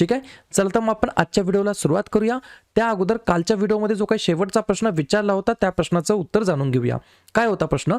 ठीक आहे? चला तर मग आपण आजच्या व्हिडिओला सुरुवात करूया. त्या अगोदर कालच्या व्हिडिओमध्ये जो काही शेवटचा प्रश्न विचारला होता त्या प्रश्नाचं उत्तर जाणून घेऊया. काय होता प्रश्न?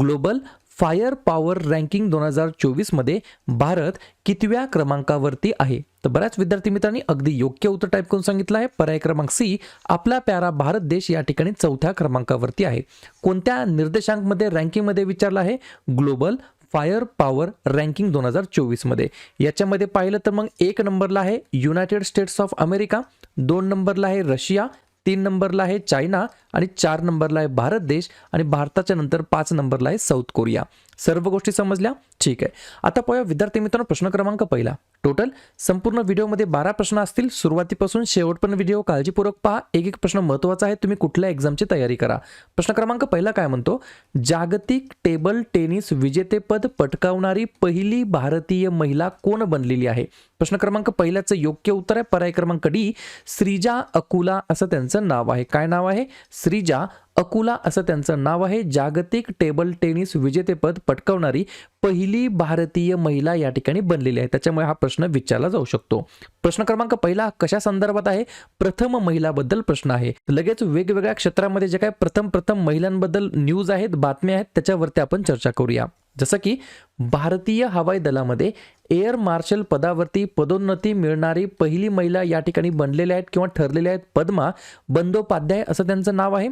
ग्लोबल फायर पॉवर रँकिंग दोन हजार चोवीसमध्ये भारत कितव्या क्रमांकावरती आहे? तर बऱ्याच विद्यार्थी मित्रांनी अगदी योग्य उत्तर टाईप करून सांगितलं आहे. पर्याय क्रमांक सी आपला प्यारा भारत देश या ठिकाणी चौथ्या क्रमांकावरती आहे. कोणत्या निर्देशांकमध्ये रँकिंगमध्ये विचारला आहे? ग्लोबल फायर पॉवर रँकिंग दोन हजार चोवीसमध्ये याच्यामध्ये पाहिलं तर मग एक नंबरला आहे युनायटेड स्टेट्स ऑफ अमेरिका दोन नंबरला आहे रशिया तीन नंबरला आहे चायना आणि चार नंबरला आहे भारत देश आणि भारताच्या नंतर पाच नंबरला आहे साऊथ कोरिया. सर्व गोष्टी समजल्या? ठीक आहे. आता पाहूया विद्यार्थी मित्रांनो प्रश्न क्रमांक पहिला. टोटल संपूर्ण व्हिडिओमध्ये बारा प्रश्न असतील. सुरुवातीपासून शेवटपर्यंत व्हिडिओ काळजीपूर्वक पहा. एक एक प्रश्न महत्त्वाचा आहे. तुम्ही कुठल्या एक्झामची तयारी करा. प्रश्न क्रमांक पहिला काय म्हणतो? जागतिक टेबल टेनिस विजेतेपद पटकावणारी पहिली भारतीय महिला कोण बनलेली आहे? प्रश्न क्रमांक पहिल्याचं योग्य उत्तर आहे. पर्याय क्रमांक डी श्रीजा अकुला असं त्यांचं नाव आहे. काय नाव आहे? श्रीजा अकुला असं त्यांचं नाव आहे. जागतिक टेबल टेनिस विजेतेपद पटकावणारी पहिली भारतीय महिला या ठिकाणी बनलेली आहे. त्याच्यामुळे हा प्रश्न विचारला जाऊ शकतो. प्रश्न क्रमांक पहिला कशा संदर्भात आहे? प्रथम महिलाबद्दल प्रश्न आहे. लगेच वेगवेगळ्या क्षेत्रामध्ये जे काय प्रथम प्रथम महिलांबद्दल न्यूज आहेत बातम्या आहेत त्याच्यावरती आपण चर्चा करूया. जसं की भारतीय हवाई दलामध्ये एअर मार्शल पदावरती पदोन्नती मिळणारी पहिली महिला या ठिकाणी बनलेल्या आहेत किंवा ठरलेल्या आहेत. पद्मा बंदोपाध्याय असं त्यांचं नाव आहे.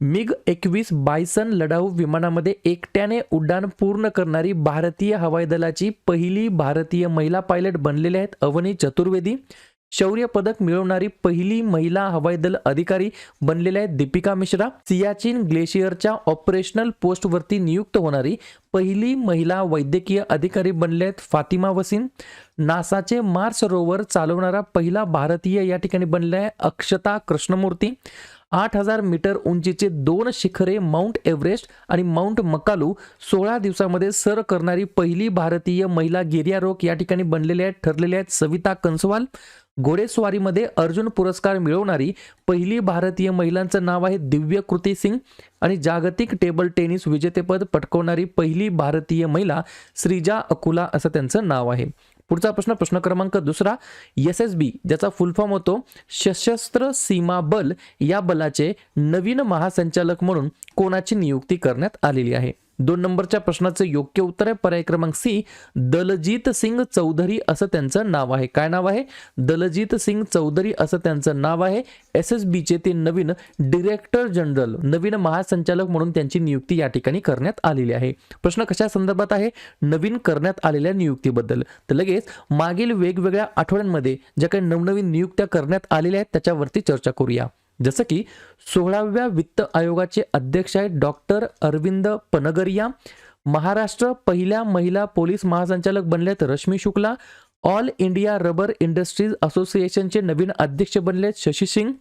मिग एकवीस बायसन लढाऊ विमानामध्ये एकट्याने उड्डाण पूर्ण करणारी भारतीय हवाई दलाची पहिली भारतीय महिला पायलट बनलेल्या आहेत अवनी चतुर्वेदी. शौर्य पदक मिळवणारी पहिली महिला हवाई दल अधिकारी बनलेल्या आहेत दीपिका मिश्रा. सियाचिन ग्लेशियरच्या ऑपरेशनल पोस्टवरती नियुक्त होणारी पहिली महिला वैद्यकीय अधिकारी बनले आहेत फातिमा वसीम नासाचे मार्स रोवर चालवणारा पहिला भारतीय या ठिकाणी बनले आहे अक्षता कृष्णमूर्ती. आठ हजार मीटर उंचीचे दोन शिखरे माउंट एव्हरेस्ट आणि माउंट मकालू सोळा दिवसामध्ये सर करणारी पहिली भारतीय महिला गिर्यारोक या ठिकाणी बनलेल्या आहेत ठरलेल्या आहेत. सविता कंसवाल घोडेस्वारीमध्ये अर्जुन पुरस्कार मिळवणारी पहिली भारतीय महिलांचं नाव आहे दिव्य कृती सिंग आणि जागतिक टेबल टेनिस विजेतेपद पटकवणारी पहिली भारतीय महिला श्रीजा अकुला असं त्यांचं नाव आहे. पुढचा प्रश्न प्रश्न क्रमांक दुसरा एस एस बी ज्याचा फुल फॉर्म होतो सशस्त्र सीमा बल या बलाचे नवीन महासंचालक म्हणून कोणाची नियुक्ती करण्यात आलेली आहे? दोन नंबरच्या प्रश्नाचं योग्य उत्तर आहे. पर्याय क्रमांक सी दलजीत सिंग चौधरी असं त्यांचं नाव आहे. काय नाव आहे? दलजीत सिंग चौधरी असं त्यांचं नाव आहे. एस एस बीचे ते नवीन डिरेक्टर जनरल नवीन महासंचालक म्हणून त्यांची नियुक्ती या ठिकाणी करण्यात आलेली आहे. प्रश्न कशा संदर्भात आहे? नवीन करण्यात आलेल्या नियुक्तीबद्दल. तर लगेच मागील वेगवेगळ्या आठवड्यांमध्ये ज्या काही नवनवीन नियुक्त्या करण्यात आलेल्या आहेत त्याच्यावरती चर्चा करूया. जसं की सोळाव्या वित्त आयोगाचे अध्यक्ष आहेत डॉक्टर अरविंद पनगरिया महाराष्ट्र पहिल्या महिला पोलीस महासंचालक बनलेत Rashmi Shukla all India rubber industries असोसिएशनचे नवीन अध्यक्ष बनलेत शशी सिंग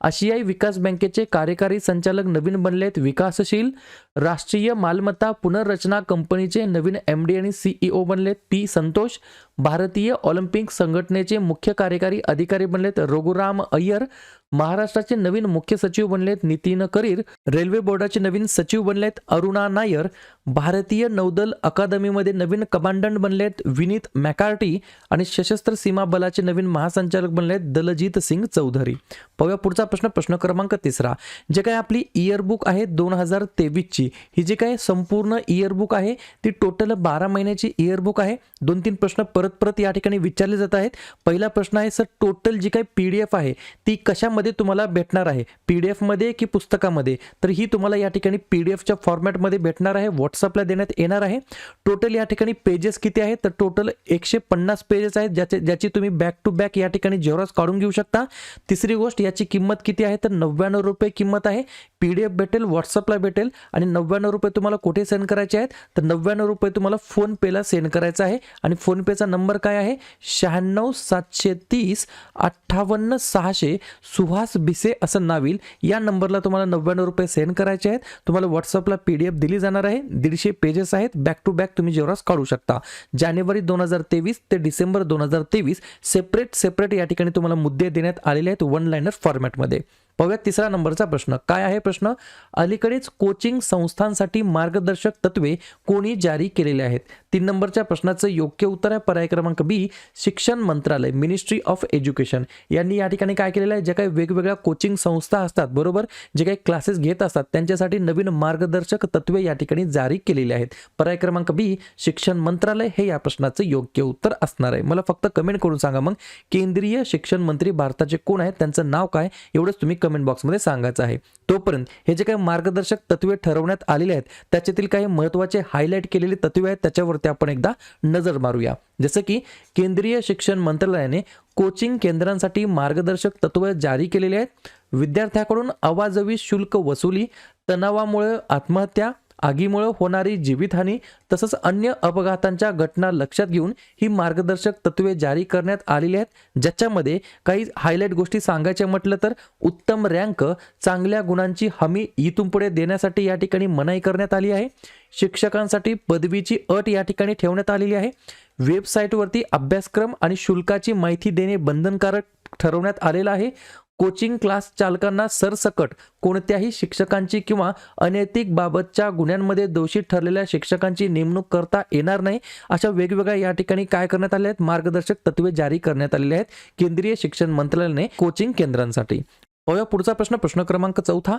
आशियाई विकास बँकेचे कार्यकारी संचालक नवीन बनलेत विकासशील राष्ट्रीय मालमत्ता पुनर्रचना कंपनीचे नवीन एम डी आणि सीईओ बनलेत पी संतोष भारतीय ऑलिम्पिक संघटनेचे मुख्य कार्यकारी अधिकारी बनलेत रघुराम अय्यर महाराष्ट्राचे नवीन मुख्य सचिव बनलेत नितीन करीर रेल्वे बोर्डाचे नवीन सचिव बनलेत अरुणा नायर भारतीय नौदल अकादमीमध्ये नवीन कमांडंट बनलेत विनीत मॅकार्टी आणि सशस्त्र सीमा बलाचे नवीन महासंचालक बनलेत दलजीत सिंग चौधरी. पाहूया पुढचा प्रश्न प्रश्न क्रमांक तिसरा. जे काय आपली इयरबुक आहे दोन हजार तेवीसची ही जी काय संपूर्ण इयरबुक आहे ती टोटल बारा महिन्याची इयरबुक आहे. दोन तीन प्रश्न परत परत या ठिकाणी विचारले जात आहेत. पहिला प्रश्न आहे सर टोटल जी काही पी डी एफ आहे ती कशामध्ये तुम्हाला भेटणार आहे. पी डी एफमध्ये की पुस्तकामध्ये? तर ही तुम्हाला या ठिकाणी पी डी एफच्या फॉर्मॅटमध्ये भेटणार आहे. व्हॉट्सअपला देण्यात येणार आहे. टोटल या ठिकाणी पेजेस किती आहेत? तर टोटल एकशे पन्नास पेजेस आहेत ज्याचे ज्याची तुम्ही बॅक टू बॅक या ठिकाणी झेरॉक्स काढून घेऊ शकता. तिसरी गोष्ट याची किंमत किती आहे? तर नव्याण्णव रुपये किंमत आहे. पी डी एफ भेटेल व्हॉट्सअपला भेटेल आणि नव्याण्णव रुपये तुम्हाला कुठे सेंड करायचे आहेत? तर नव्याण्णव रुपये तुम्हाला फोनपेला सेंड करायचा आहे. आणि फोनपेचा नंबर काय आहे? शहाण्णव सातशे तीस अठ्ठावन्न सहाशे सुहा सुहास भिसे असं नाव येईल. या नंबरला तुम्हाला नव्याण्णव रुपये सेंड करायचे आहेत. तुम्हाला व्हॉट्सअपला पी डी एफ दिली जाणार आहे. दीडशे पेजेस आहेत. बॅक टू बॅक तुम्ही जेवढाच काढू शकता. जानेवारी दोन हजार तेवीस ते डिसेंबर दोन हजार तेवीस सेपरेट सेपरेट या ठिकाणी तुम्हाला मुद्दे देण्यात आलेले आहेत. वन लाईनर फॉर्मॅटमध्ये पाहूया तिसरा नंबरचा प्रश्न. काय आहे प्रश्न? अलीकडेच कोचिंग संस्थांसाठी मार्गदर्शक तत्वे कोणी जारी केलेले आहेत? तीन नंबरच्या प्रश्नाचं योग्य उत्तर आहे पर्याय क्रमांक बी शिक्षण मंत्रालय मिनिस्ट्री ऑफ एज्युकेशन यांनी या ठिकाणी काय केलेलं आहे? ज्या काही वेगवेगळ्या कोचिंग संस्था असतात बरोबर? जे काही क्लासेस घेत असतात त्यांच्यासाठी नवीन मार्गदर्शक तत्वे या ठिकाणी जारी केलेले आहेत. पर्याय क्रमांक बी शिक्षण मंत्रालय हे या प्रश्नाचं योग्य उत्तर असणार आहे. मला फक्त कमेंट करून सांगा मग. केंद्रीय शिक्षण मंत्री भारताचे कोण आहेत? त्यांचं नाव काय? एवढंच तुम्ही कमेंट बॉक्समध्ये सांगायचं आहे. तोपर्यंत हे जे काही मार्गदर्शक तत्वे ठरवण्यात आलेले आहेत त्याच्यातील काही महत्त्वाचे हायलाईट केलेले तत्वे आहेत त्याच्यावरती आपण एकदा नजर मारूया. जसं की केंद्रीय शिक्षण मंत्रालयाने कोचिंग केंद्रांसाठी मार्गदर्शक तत्वे जारी केलेले आहेत. विद्यार्थ्याकडून अवाजवी शुल्क वसुली तणावामुळे आत्महत्या आगीमुळे होणारी जीवितहानी तसंच अन्य अपघातांच्या घटना लक्षात घेऊन ही मार्गदर्शक तत्वे जारी करण्यात आलेली आहेत ज्याच्यामध्ये काही हायलाईट गोष्टी सांगायच्या म्हटलं तर उत्तम रँक चांगल्या गुणांची हमी इथून पुढे देण्यासाठी या ठिकाणी मनाई करण्यात आली आहे. शिक्षकांसाठी पदवीची अट या ठिकाणी ठेवण्यात आलेली आहे. वेबसाईटवरती अभ्यासक्रम आणि शुल्काची माहिती देणे बंधनकारक ठरवण्यात आलेलं आहे. कोचिंग क्लास चालकांना सरसकट कोणत्याही शिक्षकांची किंवा अनैतिक बाबतच्या गुन्ह्यांमध्ये दोषी ठरलेल्या शिक्षकांची नेमणूक करता येणार नाही अशा वेगवेगळ्या या ठिकाणी काय करण्यात आले आहेत? मार्गदर्शक तत्वे जारी करण्यात आलेले आहेत केंद्रीय शिक्षण मंत्रालयाने कोचिंग केंद्रांसाठी. पाहूया पुढचा प्रश्न. प्रश्न क्रमांक चौथा.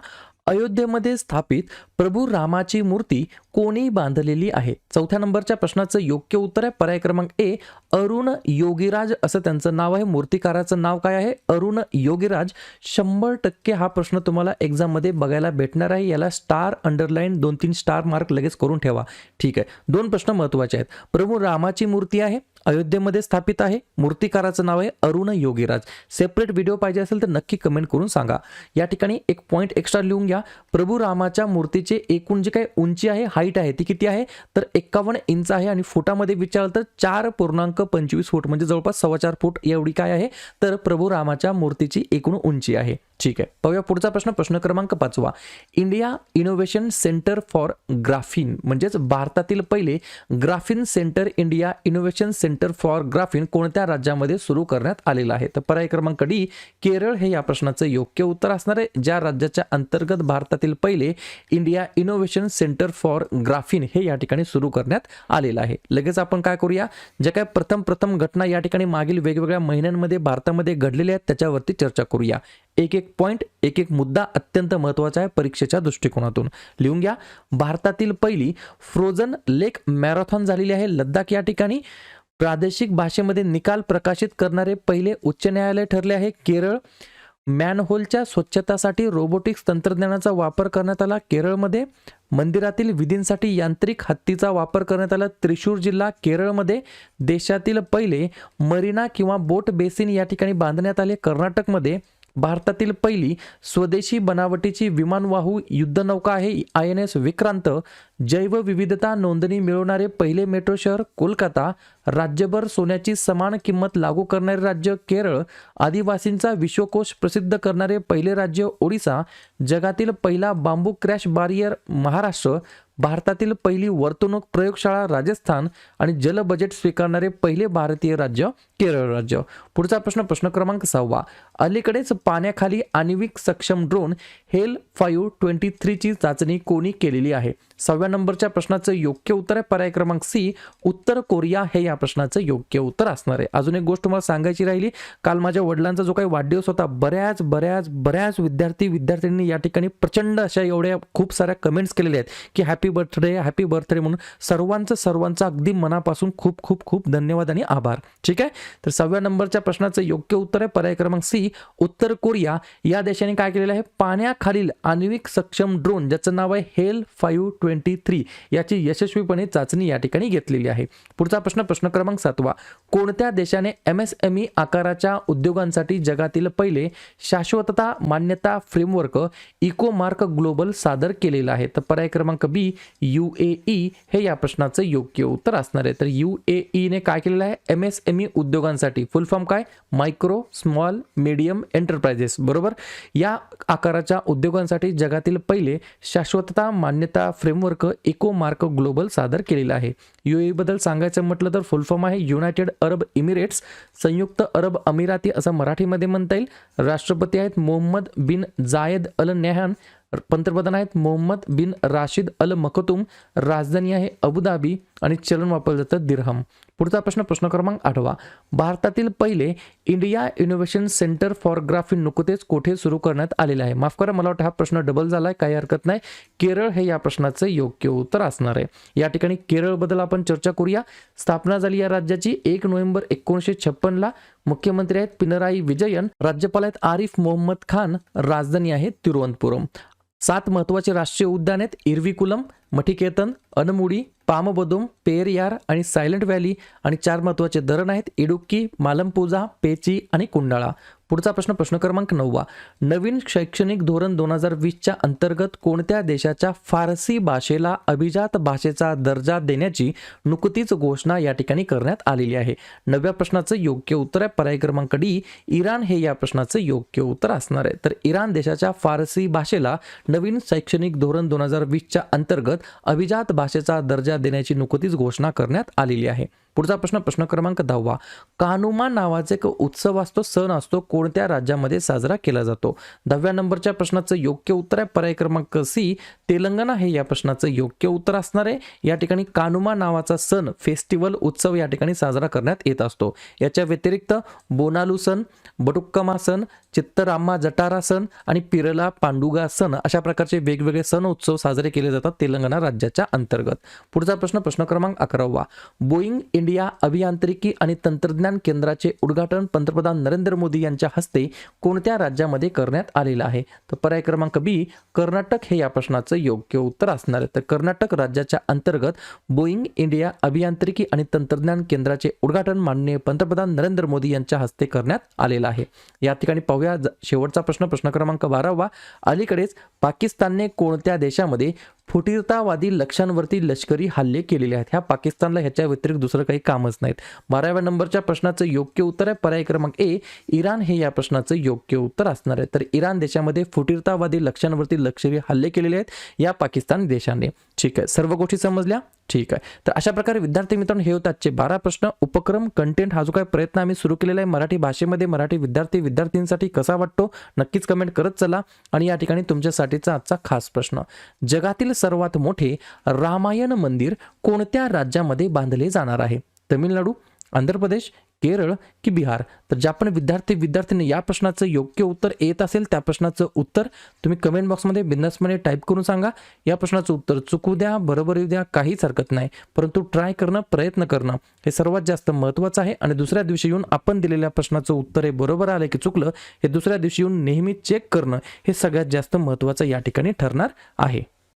अयोध्येमध्ये स्थापित प्रभू रामाची मूर्ती कोणी बांधलेली आहे? चौथ्या नंबरच्या प्रश्नाचं योग्य उत्तर आहे. पर्याय क्रमांक ए अरुण योगीराज असं त्यांचं नाव आहे. मूर्तिकाराचं नाव काय आहे? अरुण योगीराज. शंभर टक्के हा प्रश्न तुम्हाला एक्झाममध्ये बघायला भेटणार आहे. याला स्टार अंडरलाईन दोन तीन स्टार मार्क लगेच करून ठेवा. ठीक आहे. दोन प्रश्न महत्त्वाचे आहेत. प्रभू रामाची मूर्ती आहे. अयोध्येमध्ये स्थापित आहे. मूर्तिकाराचं नाव आहे अरुण योगीराज. सेपरेट व्हिडिओ पाहिजे असेल तर नक्की कमेंट करून सांगा. या ठिकाणी एक पॉईंट एक्स्ट्रा लिहून घ्या. प्रभू रामाच्या मूर्तीचे एकूण जी काही उंची आहे हाईट आहे ती किती आहे? तर एक्कावन्न इंच आहे आणि फुटामध्ये विचारलं तर चार पूर्णांक पंचवीस फूट म्हणजे जवळपास सव्वा चार फूट एवढी काय आहे? तर प्रभू रामाच्या मूर्तीची एकूण उंची आहे. ठीक आहे. पाहूया पुढचा प्रश्न. प्रश्न क्रमांक पाचवा. India innovation centre for graphene म्हणजेच भारतातील पहिले graphene centre India innovation centre for graphene कोणत्या राज्यामध्ये सुरू करण्यात आलेलं आहे? तर पर्याय क्रमांक डी केरळ हे या प्रश्नाचं योग्य उत्तर असणार आहे ज्या राज्याच्या अंतर्गत भारतातील पहिले India innovation centre for graphene हे या ठिकाणी सुरू करण्यात आलेलं आहे. लगेच आपण काय करूया? ज्या काय प्रथम प्रथम घटना या ठिकाणी मागील वेगवेगळ्या महिन्यांमध्ये भारतामध्ये घडलेल्या आहेत त्याच्यावरती चर्चा करूया. एक एक पॉईंट एक एक मुद्दा अत्यंत महत्त्वाचा आहे परीक्षेच्या दृष्टिकोनातून. लिहून घ्या. भारतातील पहिली फ्रोझन लेक मॅरेथॉन झालेली आहे लद्दाख या ठिकाणी. प्रादेशिक भाषेमध्ये निकाल प्रकाशित करणारे पहिले उच्च न्यायालय ठरले आहे. केरळ मॅनहोलच्या स्वच्छतासाठी रोबोटिक्स तंत्रज्ञानाचा वापर करण्यात आला. केरळमध्ये मंदिरातील विधींसाठी यांत्रिक हत्तीचा वापर करण्यात आला. त्रिशूर जिल्हा केरळमध्ये देशातील पहिले मरीना किंवा बोट बेसिन या ठिकाणी बांधण्यात आले. कर्नाटकमध्ये भारतातील पहिली स्वदेशी बनावटीची विमानवाहू युद्धनौका आहे. आय एन एस विक्रांत जैवविविधता नोंदणी मिळवणारे पहिले मेट्रो शहर कोलकाता राज्यभर सोन्याची समान किंमत लागू करणारे राज्य केरळ आदिवासींचा विश्वकोश प्रसिद्ध करणारे पहिले राज्य ओडिसा जगातील पहिला बांबू क्रॅश बारियर महाराष्ट्र भारतातील पहिली वर्तणूक प्रयोगशाळा राजस्थान आणि जल बजेट स्वीकारणारे पहिले भारतीय राज्य केरळ राज्य. पुढचा प्रश्न प्रश्न क्रमांक सहावा. अलीकडेच पाण्याखाली आण्विक सक्षम ड्रोन हेल फाईव्ह ट्वेंटी थ्रीची चाचणी कोणी केलेली आहे? सहाव्या नंबरच्या प्रश्नाचं योग्य उत्तर आहे पर्याय क्रमांक सी. उत्तर कोरिया. हे या प्रश्नाचं योग्य उत्तर असणार आहे. अजून एक गोष्ट मला सांगायची राहिली. काल माझ्या वडिलांचा जो काही वाढदिवस होता बऱ्याच बऱ्याच बऱ्याच विद्यार्थी विद्यार्थ्यांनी या ठिकाणी प्रचंड अशा एवढ्या खूप साऱ्या कमेंट्स केलेल्या आहेत की हॅपी बर्थडे हॅपी बर्थडे म्हणून सर्वांचं सर्वांचं अगदी मनापासून खूप खूप खूप धन्यवाद आणि आभार. ठीक आहे? तर सहाव्या नंबरच्या प्रश्नाचं योग्य उत्तर आहे. पर्याय क्रमांक सी उत्तर कोरिया. या देशाने काय केलेलं आहे? पाण्याखालील आण्विक सक्षम ड्रोन ज्याचं नाव आहे हेल फाईव्ह ट्वेंटी थ्री याची यशस्वीपणे चाचणी या ठिकाणी घेतलेली आहे. पुढचा प्रश्न प्रश्न क्रमांक सातवा. कोणत्या देशाने एम एस एम ई आकाराच्या उद्योगांसाठी जगातील पहिले शाश्वतता मान्यता फ्रेमवर्क इको मार्क ग्लोबल सादर केलेलं आहे? तर पर्याय क्रमांक बी यू ए ई हे या प्रश्नाचं योग्य उत्तर असणार आहे. तर यू ए ईने काय केलेलं आहे? एम एस एम ई उद्योगांसाठी. फुल फॉर्म काय? मायक्रो स्मॉल मीडियम एंटरप्राइजेस बरोबर? या आकाराच्या उद्योगांसाठी जगातील पहिले शाश्वतता मान्यता फ्रेमवर्क इको मार्क ग्लोबल सादर केलेलं आहे. यू बद्दल सांगायचं म्हटलं तर फुल फॉर्म आहे युनायटेड अरब इमिरेट्स संयुक्त अरब अमिराती असं मराठीमध्ये म्हणता येईल. राष्ट्रपती आहेत मोहम्मद बिन जायद अल नेहान पंतप्रधान आहेत मोहम्मद बिन राशिद अल मखतूम राजधानी आहे अबुधाबी आणि चलन वापरलं जातं दिरहम. पुढचा प्रश्न प्रश्न क्रमांक आठवा. भारतातील पहिले India innovation centre for graphene नुकतेच कोठे सुरू करण्यात आलेले आहे? माफ करा मला वाटतं हा प्रश्न डबल झाला आहे काही हरकत नाही. केरळ हे या प्रश्नाचं योग्य उत्तर असणार आहे. या ठिकाणी केरळबद्दल आपण चर्चा करूया. स्थापना झाली या राज्याची एक नोव्हेंबर एकोणीसशे छप्पनला. मुख्यमंत्री आहेत पिनराई विजयन. राज्यपाल आहेत आरिफ मोहम्मद खान. राजधानी आहे तिरुवनंतपुरम. सात महत्त्वाचे राष्ट्रीय उद्यान आहेत. इरविकुलम मठिकेतन अनमुडी पामबदुम पेरियार आणि सायलेंट व्हॅली आणि चार महत्त्वाचे धरण आहेत. इडुक्की मालमपूजा पेची आणि कुंडाळा. पुढचा प्रश्न प्रश्न क्रमांक नववा. नवीन शैक्षणिक धोरण दोन हजार वीसच्या अंतर्गत कोणत्या देशाच्या फारसी भाषेला अभिजात भाषेचा दर्जा देण्याची नुकतीच घोषणा या ठिकाणी करण्यात आलेली आहे? नव्या प्रश्नाचं योग्य उत्तर आहे. पर्याय क्रमांक डी इराण हे या प्रश्नाचं योग्य उत्तर असणार आहे. तर इराण देशाच्या फारसी भाषेला नवीन शैक्षणिक धोरण दोन हजार वीसच्या अंतर्गत अभिजात भाषेचा दर्जा देण्याची नुकतीच घोषणा करण्यात आलेली आहे. पुढचा प्रश्न प्रश्न क्रमांक दहावा. कानुमा नावाचा एक उत्सव असतो सण असतो कोणत्या राज्यामध्ये साजरा केला जातो? दहाव्या नंबरच्या प्रश्नाचं योग्य उत्तर आहे पर्याय क्रमांक सी. तेलंगणा हे या प्रश्नाचं योग्य उत्तर असणार आहे. या ठिकाणी कानुमा नावाचा सण फेस्टिवल उत्सव या ठिकाणी साजरा करण्यात येत असतो. याच्या व्यतिरिक्त बोनालू सण बटुक्कमा सण चित्तरामा जटारा सण आणि पिरला पांडुगा सण अशा प्रकारचे वेगवेगळे सण उत्सव साजरे केले जातात तेलंगणा राज्याच्या अंतर्गत. पुढचा प्रश्न प्रश्न क्रमांक अकरावा. बोईंग इंडिया अभियांत्रिकी आणि तंत्रज्ञान केंद्राचे उद्घाटन पंतप्रधान नरेंद्र मोदी यांच्या हस्ते कोणत्या राज्यामध्ये करण्यात आलेलं आहे? तर पर्याय क्रमांक बी कर्नाटक हे या प्रश्नाचं योग्य उत्तर असणार आहे. तर कर्नाटक राज्याच्या अंतर्गत बोईंग इंडिया अभियांत्रिकी आणि तंत्रज्ञान केंद्राचे उद्घाटन माननीय पंतप्रधान नरेंद्र मोदी यांच्या हस्ते करण्यात आलेलं आहे. या ठिकाणी पाहूया शेवटचा प्रश्न प्रश्न क्रमांक बारावा. अलीकडेच पाकिस्तानने कोणत्या देशामध्ये फुटीरतावादी लक्ष्यांवरती लष्करी हल्ले केलेले आहेत. ह्या पाकिस्तानला ह्याच्या व्यतिरिक्त दुसरं काही कामच नाहीत. बाराव्या नंबरच्या प्रश्नाचं योग्य उत्तर आहे. पर्याय क्रमांक ए इराण हे या प्रश्नाचं योग्य उत्तर असणार आहे. तर इराण देशामध्ये फुटीरतावादी लक्ष्यांवरती लष्करी हल्ले केलेले आहेत. या पाकिस्तान देशाने. ठीक आहे. सर्व गोष्टी समजल्या? ठीक आहे. तर अशा प्रकारे विद्यार्थी मित्रांनो हे होत आजचे बारा प्रश्न. उपक्रम कंटेंट हा जो काही प्रयत्न आम्ही सुरू केलेला आहे मराठी भाषेमध्ये मराठी विद्यार्थी विद्यार्थींसाठी कसा वाटतो? नक्कीच कमेंट करत चला. आणि या ठिकाणी तुमच्यासाठीचा आजचा खास प्रश्न. जगातील सर्वात मोठे रामायण मंदिर कोणत्या राज्यामध्ये बांधले जाणार आहे? तमिळनाडू आंध्र प्रदेश केरळ की बिहार? तर ज्या पण विद्यार्थी विद्यार्थ्यांनी या प्रश्नाचं योग्य उत्तर येत असेल त्या प्रश्नाचं उत्तर तुम्ही कमेंट बॉक्समध्ये बिंदासपणे टाईप करून सांगा. या प्रश्नाचं उत्तर चुकू द्या बरोबर येऊ द्या काहीच हरकत नाही. परंतु ट्राय करणं प्रयत्न करणं हे सर्वात जास्त महत्त्वाचं आहे. आणि दुसऱ्या दिवशी येऊन आपण दिलेल्या प्रश्नाचं उत्तर हे बरोबर आलं की चुकलं हे दुसऱ्या दिवशी येऊन नेहमी चेक करणं हे सगळ्यात जास्त महत्त्वाचं या ठिकाणी ठरणार आहे.